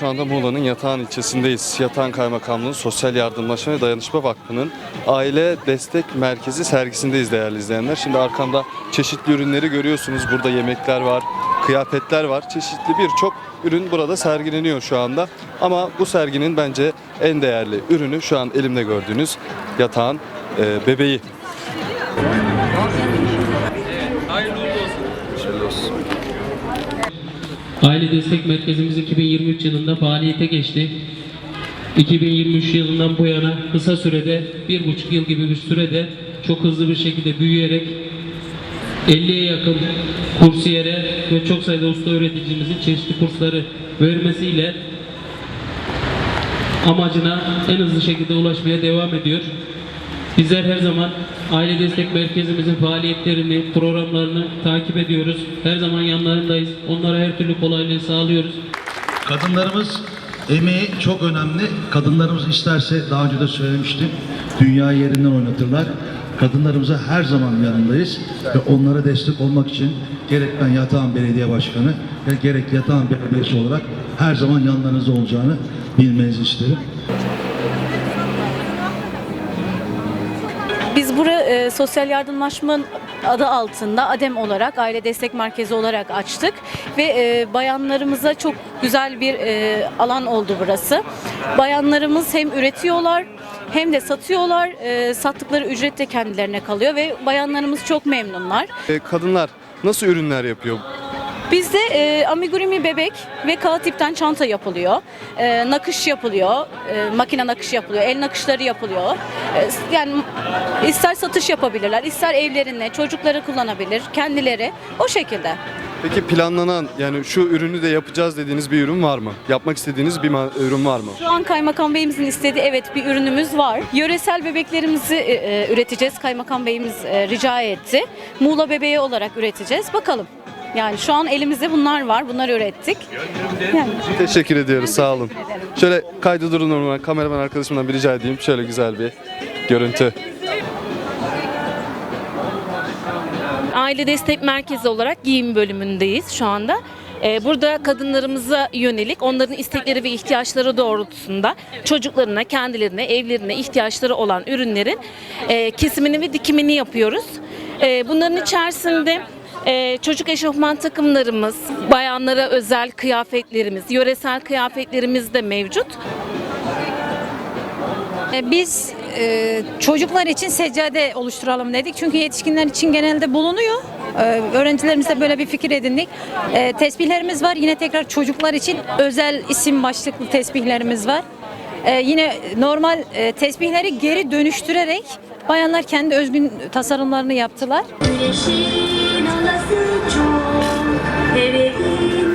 Şu anda Muğla'nın Yatağan ilçesindeyiz. Yatağan Kaymakamlığı'nın Sosyal Yardımlaşma ve Dayanışma Vakfı'nın Aile Destek Merkezi sergisindeyiz değerli izleyenler. Şimdi arkamda çeşitli ürünleri görüyorsunuz. Burada yemekler var, kıyafetler var. Çeşitli birçok ürün burada sergileniyor şu anda. Ama bu serginin bence en değerli ürünü şu an elimde gördüğünüz Yatağan e, bebeği. Hayırlı Aile Destek Merkezimiz 2023 yılında faaliyete geçti. 2023 yılından bu yana kısa sürede, bir buçuk yıl gibi bir sürede çok hızlı bir şekilde büyüyerek 50'ye yakın kursiyere ve çok sayıda usta öğreticimizin çeşitli kursları vermesiyle amacına en hızlı şekilde ulaşmaya devam ediyor. Bizler her zaman Aile Destek Merkezimizin faaliyetlerini, programlarını takip ediyoruz. Her zaman yanlarındayız. Onlara her türlü kolaylığı sağlıyoruz. Kadınlarımız emeği çok önemli. Kadınlarımız isterse daha önce de söylemiştim. Dünya yerinden oynatırlar. Kadınlarımıza her zaman yanındayız ve onlara destek olmak için gerek ben Yatağan Belediye Başkanı gerek Yatağan Belediyesi olarak her zaman yanlarınızda olacağını bilmenizi isterim. Biz bura e, sosyal yardımlaşma adı altında ADEM olarak aile destek merkezi olarak açtık ve e, bayanlarımıza çok güzel bir e, alan oldu burası. Bayanlarımız hem üretiyorlar hem de satıyorlar. E, sattıkları ücret de kendilerine kalıyor ve bayanlarımız çok memnunlar. E, kadınlar nasıl ürünler yapıyor? Bizde e, amigurumi bebek ve kağıt ipten çanta yapılıyor. E, nakış yapılıyor. E, makine nakış yapılıyor. El nakışları yapılıyor. E, yani ister satış yapabilirler, ister evlerine, çocukları kullanabilir, kendileri. O şekilde. Peki planlanan yani şu ürünü de yapacağız dediğiniz bir ürün var mı? Yapmak istediğiniz bir ürün var mı? Şu an Kaymakam Beyimizin istediği evet bir ürünümüz var. Yöresel bebeklerimizi e, e, üreteceğiz. Kaymakam Beyimiz e, rica etti. Muğla bebeği olarak üreteceğiz. Bakalım. Yani şu an elimizde bunlar var. Bunları ürettik. Yani. Teşekkür ediyoruz. Sağ olun. Şöyle kaydı durun normal. Kameraman arkadaşımdan bir rica edeyim. Şöyle güzel bir görüntü. Aile Destek Merkezi olarak giyim bölümündeyiz şu anda. Ee, Burada kadınlarımıza yönelik onların istekleri ve ihtiyaçları doğrultusunda çocuklarına, kendilerine, evlerine ihtiyaçları olan ürünlerin e, kesimini ve dikimini yapıyoruz. E, Bunların içerisinde e, çocuk eşofman takımlarımız, bayanlara özel kıyafetlerimiz, yöresel kıyafetlerimiz de mevcut. E, Biz e, çocuklar için seccade oluşturalım dedik. Çünkü yetişkinler için genelde bulunuyor. E, öğrencilerimize böyle bir fikir edindik. E, tesbihlerimiz var. Yine tekrar çocuklar için özel isim başlıklı tesbihlerimiz var. Yine normal tesbihleri geri dönüştürerek bayanlar kendi özgün tasarımlarını yaptılar. 西のラスチョウ